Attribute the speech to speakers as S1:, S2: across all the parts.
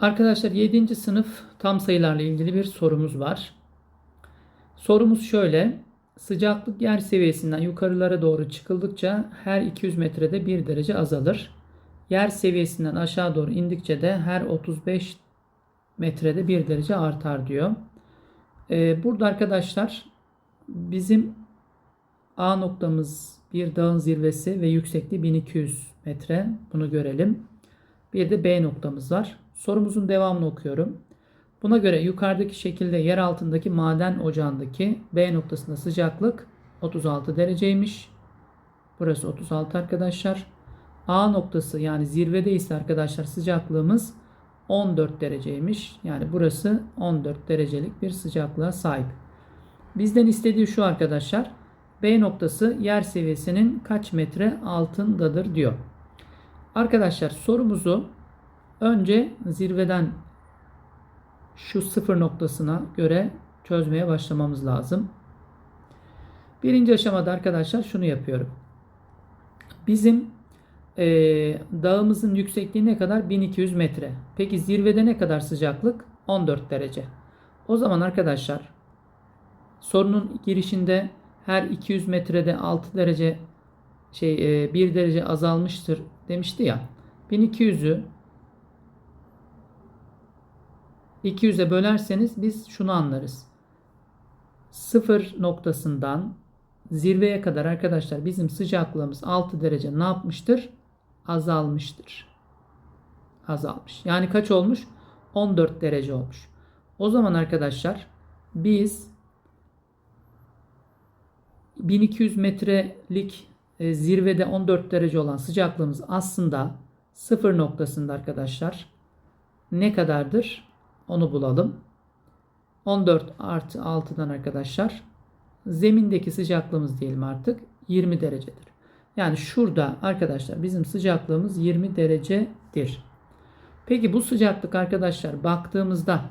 S1: Arkadaşlar 7. sınıf tam sayılarla ilgili bir sorumuz var. Sorumuz şöyle. Sıcaklık yer seviyesinden yukarılara doğru çıkıldıkça her 200 metrede 1 derece azalır. Yer seviyesinden aşağı doğru indikçe de her 35 metrede 1 derece artar diyor. Ee, burada arkadaşlar bizim A noktamız bir dağın zirvesi ve yüksekliği 1200 metre. Bunu görelim. Bir de B noktamız var. Sorumuzun devamını okuyorum. Buna göre yukarıdaki şekilde yer altındaki maden ocağındaki B noktasında sıcaklık 36 dereceymiş. Burası 36 arkadaşlar. A noktası yani zirvede ise arkadaşlar sıcaklığımız 14 dereceymiş. Yani burası 14 derecelik bir sıcaklığa sahip. Bizden istediği şu arkadaşlar. B noktası yer seviyesinin kaç metre altındadır diyor. Arkadaşlar sorumuzu önce zirveden şu sıfır noktasına göre çözmeye başlamamız lazım. Birinci aşamada arkadaşlar şunu yapıyorum. Bizim e, dağımızın yüksekliği ne kadar? 1200 metre. Peki zirvede ne kadar sıcaklık? 14 derece. O zaman arkadaşlar sorunun girişinde her 200 metrede 6 derece şey e, 1 derece azalmıştır demişti ya. 1200'ü 200'e bölerseniz biz şunu anlarız. Sıfır noktasından zirveye kadar arkadaşlar bizim sıcaklığımız 6 derece ne yapmıştır? Azalmıştır. Azalmış. Yani kaç olmuş? 14 derece olmuş. O zaman arkadaşlar biz 1200 metrelik e, zirvede 14 derece olan sıcaklığımız aslında sıfır noktasında arkadaşlar ne kadardır? Onu bulalım. 14 artı 6'dan arkadaşlar zemindeki sıcaklığımız diyelim artık 20 derecedir. Yani şurada arkadaşlar bizim sıcaklığımız 20 derecedir. Peki bu sıcaklık arkadaşlar baktığımızda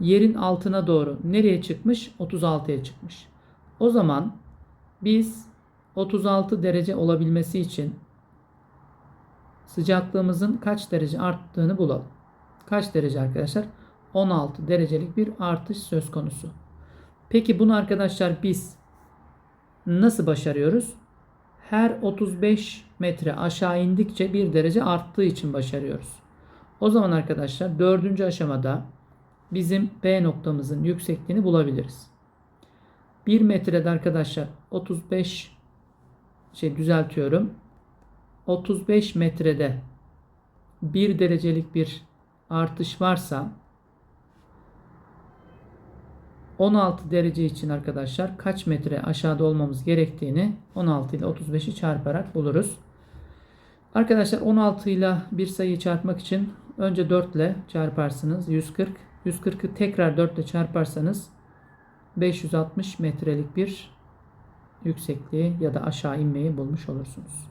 S1: yerin altına doğru nereye çıkmış? 36'ya çıkmış. O zaman biz 36 derece olabilmesi için sıcaklığımızın kaç derece arttığını bulalım. Kaç derece arkadaşlar? 16 derecelik bir artış söz konusu. Peki bunu arkadaşlar biz nasıl başarıyoruz? Her 35 metre aşağı indikçe bir derece arttığı için başarıyoruz. O zaman arkadaşlar dördüncü aşamada bizim B noktamızın yüksekliğini bulabiliriz. 1 metrede arkadaşlar 35 şey düzeltiyorum. 35 metrede 1 derecelik bir artış varsa 16 derece için arkadaşlar kaç metre aşağıda olmamız gerektiğini 16 ile 35'i çarparak buluruz. Arkadaşlar 16 ile bir sayıyı çarpmak için önce 4 ile çarparsınız 140. 140'ı tekrar 4 ile çarparsanız 560 metrelik bir yüksekliği ya da aşağı inmeyi bulmuş olursunuz.